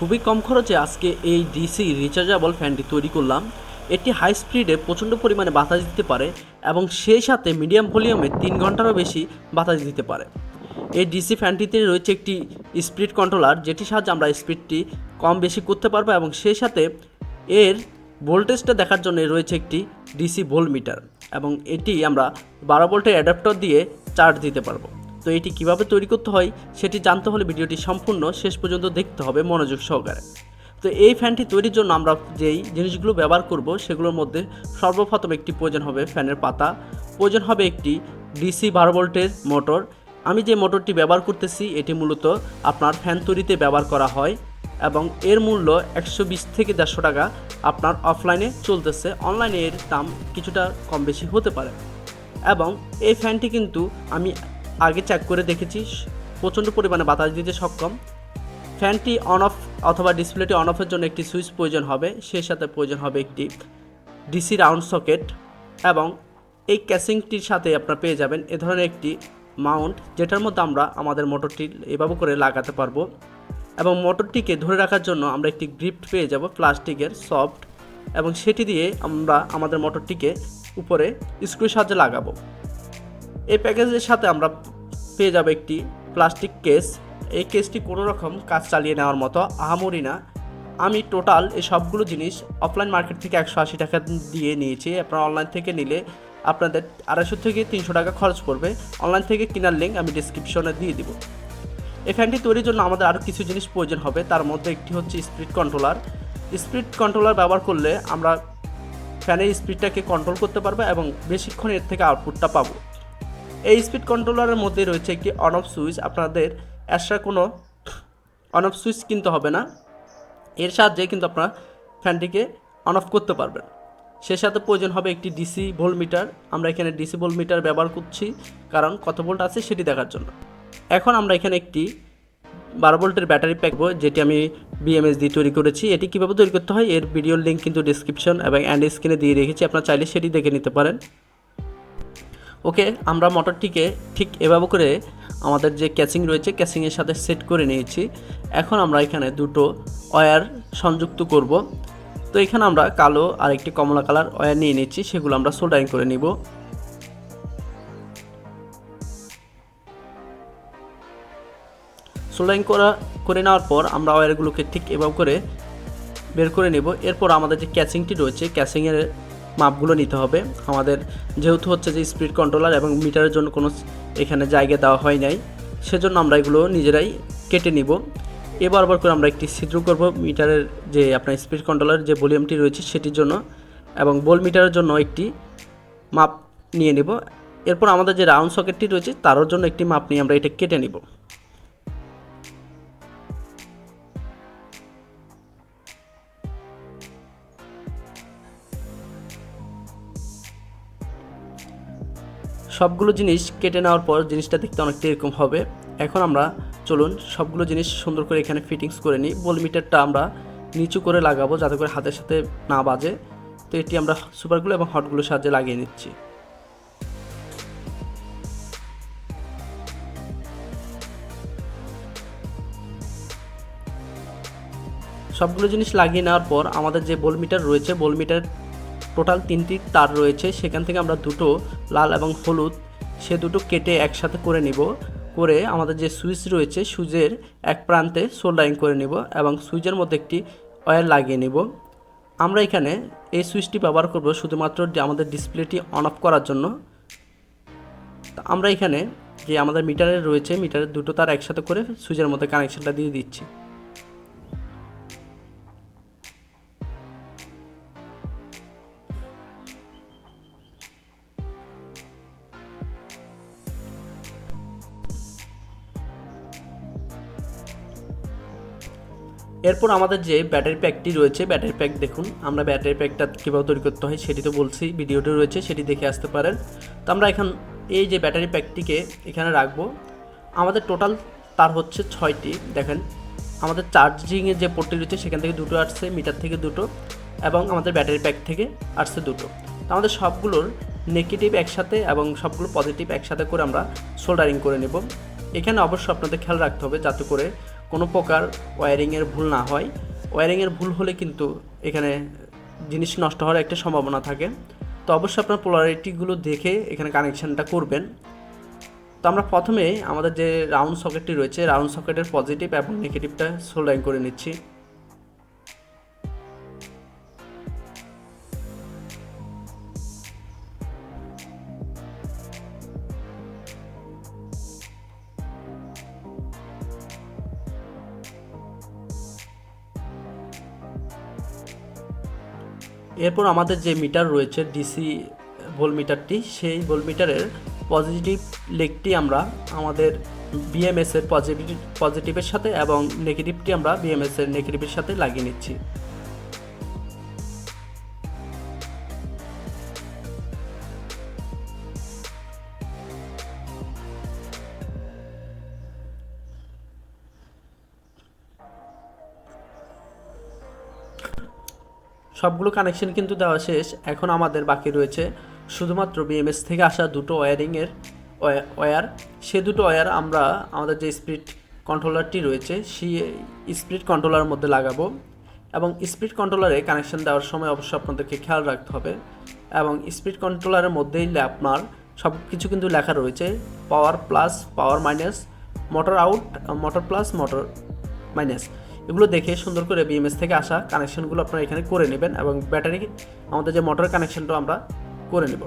খুবই কম খরচে আজকে এই ডিসি রিচার্জেবল ফ্যানটি তৈরি করলাম। এটি হাই স্পিডে প্রচণ্ড পরিমাণে বাতাস দিতে পারে এবং সেই সাথে মিডিয়াম ভলিউমে তিন ঘন্টারও বেশি বাতাস দিতে পারে। এই ডিসি ফ্যানটিতে রয়েছে একটি স্পিড কন্ট্রোলার যেটির সাহায্যে আমরা স্পিডটি কম বেশি করতে পারব এবং সেই সাথে এর ভোল্টেজটা দেখার জন্য রয়েছে একটি ডিসি ভোল্ট মিটার এবং এটি আমরা বারো ভোল্টের অ্যাডাপ্টার দিয়ে চার্জ দিতে পারব। তো এটি কীভাবে তৈরি করতে হয় সেটি জানতে হলে ভিডিওটি সম্পূর্ণ শেষ পর্যন্ত দেখতে হবে মনোযোগ সহকারে। তো এই ফ্যানটি তৈরির জন্য আমরা যেই জিনিসগুলো ব্যবহার করব সেগুলোর মধ্যে সর্বপ্রথম একটি প্রয়োজন হবে ফ্যানের পাতা। প্রয়োজন হবে একটি ডিসি বারো ভোল্টের মোটর। আমি যে মোটরটি ব্যবহার করতেছি এটি মূলত আপনার ফ্যান তৈরিতে ব্যবহার করা হয় এবং এর মূল্য একশো বিশ থেকে দেড়শো টাকা। আপনার অফলাইনে চলতেছে। অনলাইনে এর দাম কিছুটা কম বেশি হতে পারে। এবং এই ফ্যানটি কিন্তু আমি আগে চেক করে দেখেছি প্রচণ্ড পরিমাণে বাতাস দিতে সক্ষম। ফ্যানটি অন অফ অথবা ডিসপ্লেটি অন অফের জন্য একটি সুইচ প্রয়োজন হবে। সেই সাথে প্রয়োজন হবে একটি ডিসি রাউন্ড সকেট এবং এই ক্যাসিংটির সাথে আপনারা পেয়ে যাবেন এ ধরনের একটি মাউন্ট যেটার মধ্যে আমরা আমাদের মোটরটি এভাবে করে লাগাতে পারব। এবং মোটরটিকে ধরে রাখার জন্য আমরা একটি গ্রিপ্ট পেয়ে যাব, প্লাস্টিকের সফট এবং সেটি দিয়ে আমরা আমাদের মোটরটিকে উপরে স্ক্রুর সাহায্যে লাগাবো। এই প্যাকেজের সাথে আমরা পেয়ে যাবে একটি প্লাস্টিক কেস। এই কেসটি কোনো রকম কাজ চালিয়ে নেওয়ার মতো আহামরি না। আমি টোটাল এই সবগুলো জিনিস অফলাইন মার্কেট থেকে একশো আশি টাকা দিয়ে নিয়েছি। আপনারা অনলাইন থেকে নিলে আপনাদের আড়াইশো থেকে তিনশো টাকা খরচ পড়বে। অনলাইন থেকে কেনার লিঙ্ক আমি ডিসক্রিপশনে দিয়ে দিব। এই ফ্যানটি তৈরির জন্য আমাদের আরও কিছু জিনিস প্রয়োজন হবে। তার মধ্যে একটি হচ্ছে স্পিড কন্ট্রোলার। স্পিড কন্ট্রোলার ব্যবহার করলে আমরা ফ্যানের স্পিডটাকে কন্ট্রোল করতে পারব এবং বেশিক্ষণ এর থেকে আউটপুটটা পাবো। এই স্পিড কন্ট্রোলারের মধ্যে রয়েছে একটি অন অফ সুইচ আপনাদের এক্সট্রা কোনো অন অফ সুইচ কিনতে হবে না। এর সাহায্যে কিন্তু আপনারা ফ্যানটিকে অন অফ করতে পারবেন। সে সাথে প্রয়োজন হবে একটি ডিসি ভোল্ট মিটার আমরা এখানে ডিসি ভোল্ট মিটার ব্যবহার করছি, কারণ কত ভোল্ট আছে সেটি দেখার জন্য। এখন আমরা এখানে একটি বারো ভোল্টের ব্যাটারি প্যাকবো যেটি আমি বিএমএস দিয়ে তৈরি করেছি। এটি কীভাবে তৈরি করতে হয়, এর ভিডিওর লিঙ্ক কিন্তু ডিসক্রিপশন এবং অ্যান্ড স্ক্রিনে দিয়ে রেখেছি। আপনারা চাইলে সেটি দেখে নিতে পারেন। ওকে, আমরা মোটরটিকে ঠিক এভাবে করে আমাদের যে ক্যাচিং রয়েছে, ক্যাচিংয়ের সাথে সেট করে নিয়েছি। এখন আমরা এখানে দুটো ওয়্যার সংযুক্ত করব। তো এখানে আমরা কালো আর একটি কমলা কালার ওয়্যার নিয়ে নিচ্ছি সেগুলো আমরা সোল্ডারিং করে নিব। সোল্ডারিং করা, করে নেওয়ার পর আমরা ওয়্যারগুলোকে ঠিক এভাবে করে বের করে নেব। এরপর আমাদের যে ক্যাচিংটি রয়েছে, ক্যাচিংয়ের মাপগুলো নিতে হবে। আমাদের যেহেতু হচ্ছে যে স্পিড কন্ট্রোলার এবং মিটারের জন্য কোনো এখানে জায়গা দেওয়া হয় নাই, সেজন্য আমরা এগুলো নিজেরাই কেটে নিব। এবার আবার করে আমরা একটি ছিদ্র করব মিটারের যে আপনার স্পিড কন্ট্রোলার যে ভলিউমটি রয়েছে সেটির জন্য এবং বল মিটারের জন্য একটি মাপ নিয়ে নেব। এরপর আমাদের যে রাউন্ড সকেটটি রয়েছে, তারও জন্য একটি মাপ নিয়ে আমরা এটা কেটে নিব। সবগুলো জিনিস কেটে নেওয়ার পর জিনিসটা দেখতে অনেকটা এরকম হবে। এখন আমরা চলুন সবগুলো জিনিস সুন্দর করে এখানে ফিটিংস করে নিই। বল মিটারটা আমরা নিচু করে লাগাবো যাতে করে হাতের সাথে না বাজে। তো এটি আমরা সুপারগুলো এবং হটগুলোর সাহায্যে লাগিয়ে নিচ্ছি। সবগুলো জিনিস লাগিয়ে নেওয়ার পর আমাদের যে বোল মিটার রয়েছে বোল মিটার টোটাল তিনটি তার রয়েছে, সেখান থেকে আমরা দুটো লাল এবং হলুদ, সে দুটো কেটে একসাথে করে নিব, করে আমাদের যে সুইচ রয়েছে, সুইচের এক প্রান্তে সোল্ডারিং করে নিব এবং সুইচের মধ্যে একটি অয়েল লাগিয়ে নিব। আমরা এখানে এই সুইচটি ব্যবহার করব শুধুমাত্র আমাদের ডিসপ্লেটি অন অফ করার জন্য। আমরা এখানে যে আমাদের মিটারে রয়েছে মিটারের দুটো তার একসাথে করে সুইচের মধ্যে কানেকশানটা দিয়ে দিচ্ছি। এরপর আমাদের যে ব্যাটারি প্যাকটি রয়েছে, ব্যাটারি প্যাক দেখুন। আমরা ব্যাটারি প্যাকটা কীভাবে তৈরি করতে হয় সেটি তো বলছি, ভিডিওটি রয়েছে, সেটি দেখে আসতে পারেন। তো আমরা এখন এই যে ব্যাটারি প্যাকটিকে এখানে রাখব। আমাদের টোটাল তার হচ্ছে ছয়টি, দেখেন। আমাদের চার্জিংয়ের যে পোর্টটি রয়েছে, সেখান থেকে দুটো আসছে, মিটার থেকে দুটো, এবং আমাদের ব্যাটারি প্যাক থেকে আসছে দুটো। তো আমাদের সবগুলোর নেগেটিভ একসাথে এবং সবগুলো পজিটিভ একসাথে করে আমরা সোল্ডারিং করে নেব। এখানে অবশ্য আপনাদের খেয়াল রাখতে হবে, যাতে করে কোনো প্রকার ওয়ারিংয়ের ভুল না হয়। ওয়ারিংয়ের ভুল হলে কিন্তু এখানে জিনিস নষ্ট হওয়ার একটা সম্ভাবনা থাকে। তো অবশ্যই আপনার পোলারিটিগুলো দেখে এখানে কানেকশানটা করবেন। তো আমরা প্রথমে আমাদের যে রাউন্ড সকেটটি রয়েছে, রাউন্ড সকেটের পজিটিভ এবং নেগেটিভটা সোল্ডারিং করে নিচ্ছি। এরপর আমাদের যে মিটার রয়েছে ডিসি ভোলমিটারটি সেই ভোলমিটারের পজিটিভ লেগটি আমরা আমাদের বিএমএসের পজিটিভ পজিটিভের সাথে এবং নেগেটিভটি আমরা বিএমএসের নেগেটিভের সাথে লাগিয়ে নিচ্ছি। সবগুলো কানেকশন কিন্তু দেওয়া শেষ। এখন আমাদের বাকি রয়েছে শুধুমাত্র বিএমএস থেকে আসা দুটো ওয়্যারিংয়ের ওয়্যার সে দুটো ওয়্যার আমরা আমাদের যে স্পিড কন্ট্রোলারটি রয়েছে, সেই স্পিড কন্ট্রোলারের মধ্যে লাগাবো। এবং স্পিড কন্ট্রোলারে কানেকশন দেওয়ার সময় অবশ্যই আপনাদেরকে খেয়াল রাখতে হবে। এবং স্পিড কন্ট্রোলারের মধ্যেই আপনার সব কিছু কিন্তু লেখা রয়েছে power plus power minus motor out motor plus motor minus এগুলো দেখে সুন্দর করে বিএমএস থেকে আসা কানেকশনগুলো আপনারা এখানে করে নেবেন এবং ব্যাটারি আমাদের যে মোটর কানেকশনটা আমরা করে নেব।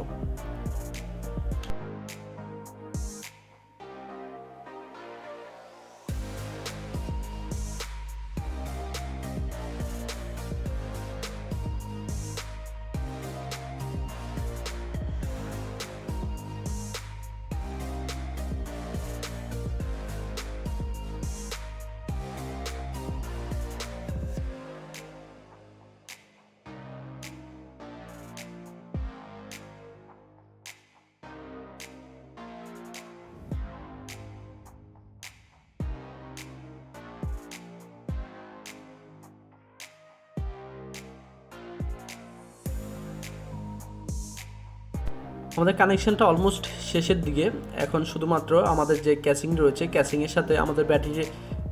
আমাদের কানেকশনটা অলমোস্ট শেষের দিকে। এখন শুধুমাত্র আমাদের যে ক্যাসিং রয়েছে ক্যাসিংয়ের সাথে আমাদের ব্যাটারি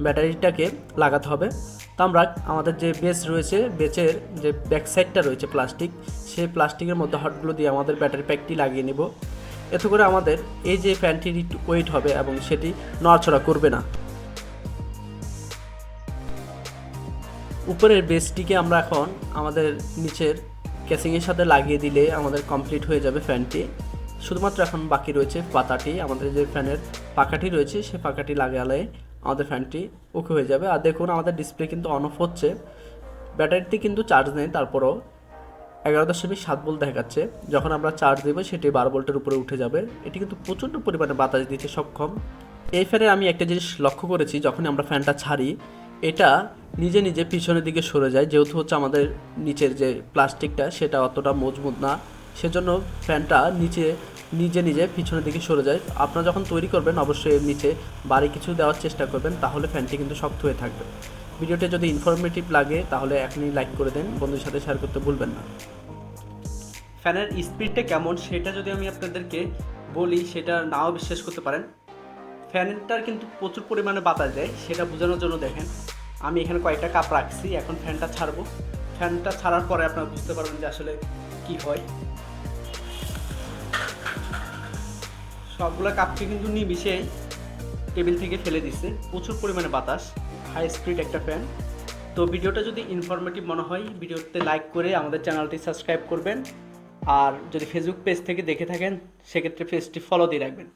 ব্যাটারিটাকে লাগাতে হবে। তো আমরা আমাদের যে বেস রয়েছে বেচের যে ব্যাক সাইডটা রয়েছে প্লাস্টিক সেই প্লাস্টিকের মধ্যে হটগুলো দিয়ে আমাদের ব্যাটারি প্যাকটি লাগিয়ে নেব। এতে করে আমাদের এই যে ফ্যানটির ওয়েট হবে এবং সেটি নড়াচড়া করবে না। উপরের বেসটিকে আমরা এখন আমাদের নিচের ক্যাসিংয়ের সাথে লাগিয়ে দিলে আমাদের কমপ্লিট হয়ে যাবে ফ্যানটি শুধুমাত্র এখন বাকি রয়েছে পাতাটি। আমাদের যে ফ্যানের পাখাটি রয়েছে সেই পাখাটি লাগালে আমাদের ফ্যানটি ওকে হয়ে যাবে। আর দেখুন, আমাদের ডিসপ্লে কিন্তু অন অফ হচ্ছে। ব্যাটারিটি কিন্তু চার্জ নেই, তারপরও এগারো দশমিক সাত ভোল্ট দেখাচ্ছে। যখন আমরা চার্জ দেবো, সেটি বারো ভোল্টের উপরে উঠে যাবে। এটি কিন্তু প্রচণ্ড পরিমাণে বাতাস দিতে সক্ষম। এই ফ্যানে আমি একটা জিনিস লক্ষ্য করেছি যখন আমরা ফ্যানটা ছাড়ি এটা নিজে নিজে পিছনের দিকে সরে যায়, যেহেতু হচ্ছে আমাদের নিচের যে প্লাস্টিকটা, সেটা অতটা মজবুত না। সেজন্য ফ্যানটা নিচে, নিজে নিজে পিছনের দিকে সরে যায়। আপনারা যখন তৈরি করবেন, অবশ্যই এর নিচে বাড়ি কিছু দেওয়ার চেষ্টা করবেন, তাহলে ফ্যানটি কিন্তু শক্ত হয়ে থাকবে। ভিডিওটা যদি ইনফরমেটিভ লাগে, তাহলে এখনই লাইক করে দেন, বন্ধুদের সাথে শেয়ার করতে ভুলবেন না। ফ্যানের স্পিডটা কেমন, সেটা যদি আমি আপনাদেরকে বলি, সেটা নাও বিশ্বাস করতে পারেন। ফ্যানটার কিন্তু প্রচুর পরিমাণে বাতাস দেয়, সেটা বোঝানোর জন্য দেখেন। আমি এখানে কয়েকটা কাপ রাখছি, এখন ফ্যানটা ছাড়বো। ফ্যানটা ছাড়ার পরে আপনারা বুঝতে পারবেন যে আসলে কি হয়। সবগুলো কাপকে কিন্তু নিমিশে টেবিল থেকে ফেলে দিচ্ছে প্রচুর পরিমাণে বাতাস হাই স্পিড একটা ফ্যান তো ভিডিওটা যদি ইনফরমেটিভ মনে হয়, ভিডিওতে লাইক করে আমাদের চ্যানেলটি সাবস্ক্রাইব করবেন। আর যদি ফেসবুক পেজ থেকে দেখে থাকেন, সেক্ষেত্রে পেজটি ফলো দিয়ে রাখবেন।